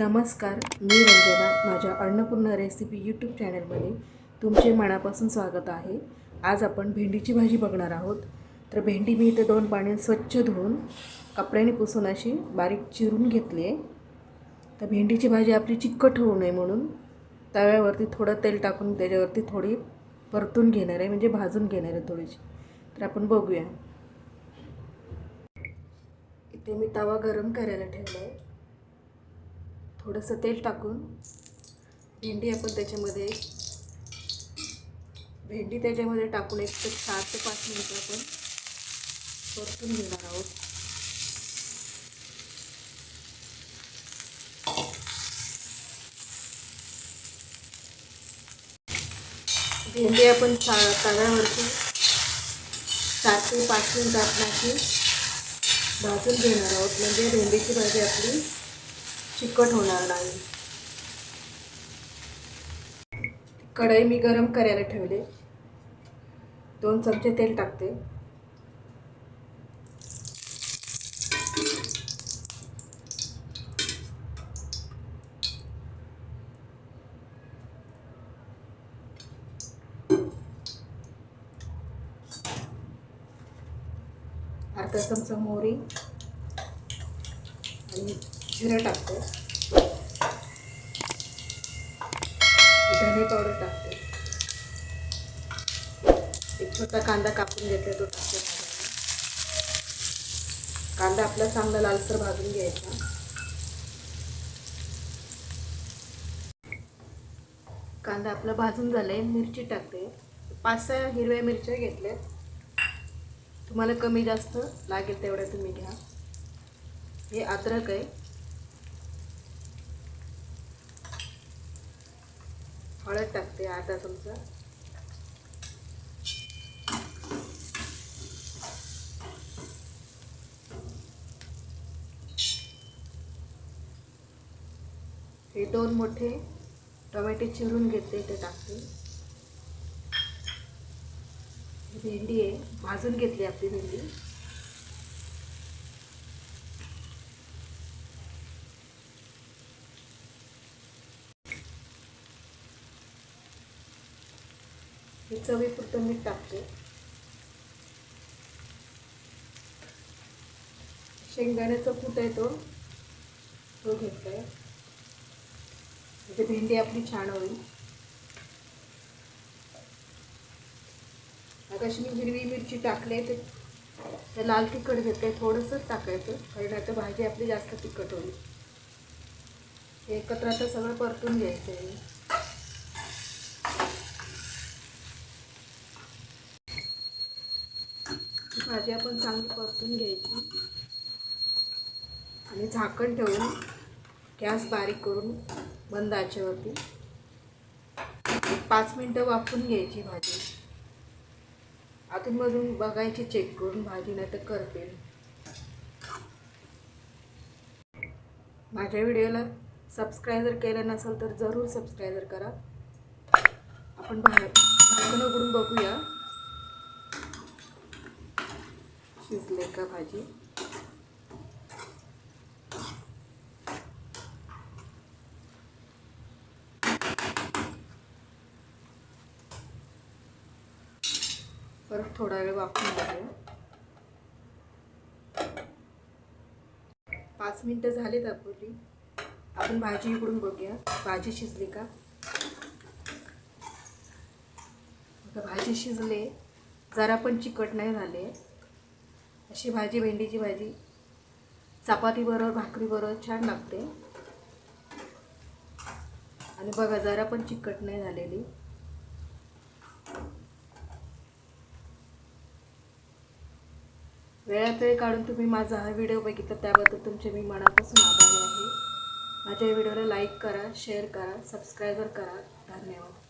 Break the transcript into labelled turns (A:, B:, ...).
A: नमस्कार मी रंजना माझ्या Annapurna recipe YouTube चॅनलमध्ये तुमचे मनापासून स्वागत आहे. आज आपण भेंडीची भाजी बघणार आहोत. तर भेंडी मी इथे दोन पाणी स्वच्छ धुवून कपड्याने पुसून अशी बारीक चिरून घेतली आहे. तर भेंडीची भाजी आपली चिकट होऊ नये म्हणून तव्यावरती थोडं तेल टाकून त्याच्यावरती थोडी परतून घेणार आहे म्हणजे भाजून घेणार आहे थोडीशी. तर आपण बघूया. इथे मी तवा गरम करायला ठेवला आहे. थोडंसं तेल टाकून भेंडी आपण त्याच्यामध्ये भेंडी त्याच्यामध्ये टाकून एक तर चार ते पाच मिनटं आपण परतून घेणार आहोत. भेंडी आपण चा तव्यावरती चार ते पाच आपण अशी भाजून घेणार आहोत. म्हणजे भेंडीची भाजी आपली चिकट होणार नाही. कढई मी गरम करायला ठेवले. दोन चमचे तेल टाकते. अर्धा चमचा मोहरी. आणि जिरं टाकते. धने पावडर टाकते. एक छोटा कांदा कापून घेतला तो टाकतो कांदा आपला चांगला लालसर भाजून घ्यायचा. कांदा आपला भाजून झालाय मिरची टाकते. पाच सहा हिरव्या मिरच्या घेतल्यात. तुम्हाला कमी जास्त लागेल तेवढ्या तुम्ही घ्या. हे अद्रक आहे. हळद टाकते अर्धा चमचा. हे दोन मोठे टोमॅटो चिरून घेतले ते टाकते. भेंडी आहे भाजून घेतली आपली भेंडी. हे चवीपुरतं मीठ टाकते. शेंगदाण्याचा कूट आहे तो. तो घेतलाय. म्हणजे भेंडी आपली छान होईल. आकाशी मी हिरवी मिरची टाकले ते तर लाल तिखट घेतलंय थोडंसंच टाकायचं कारण आता भाजी आपली जास्त तिखट होईल. एकत्र आता सगळं परतून घ्यायचं आहे. भाजी आपण चांगली परतून घ्यायची. आणि झाकण ठेवून गॅस बारीक करून बंद आचेवरती पाच मिनटं वाफून घ्यायची भाजी. आतूनमधून बघायची चेक करून भाजी नाही तर करते. माझ्या व्हिडिओला सबस्क्राईब जर केलं नसेल तर जरूर सबस्क्राईब करा. आपण बाहेर झाकण उघडून बघूया. शिजले का भाजी? परत थोडा वेळ वाफून घेऊया पाच मिनटं झालीत आपली आपण भाजी इकडून बघूया. भाजी शिजली का? भाजी शिजले. जरा पण चिकट नाही झाले. अशी भाजी भेंडीची भाजी. चपातीबरोबर भाकरीबरोबर छान लागते. आणि बघा जरा पण चिकट नाही झालेली. वेळात वेळ काढून तुम्ही माझा हा व्हिडिओ बघितला त्याबद्दल तुमचे मी मनापासून आभारी आहे. माझ्या व्हिडिओला लाईक करा शेअर करा सबस्क्राईबर करा. धन्यवाद.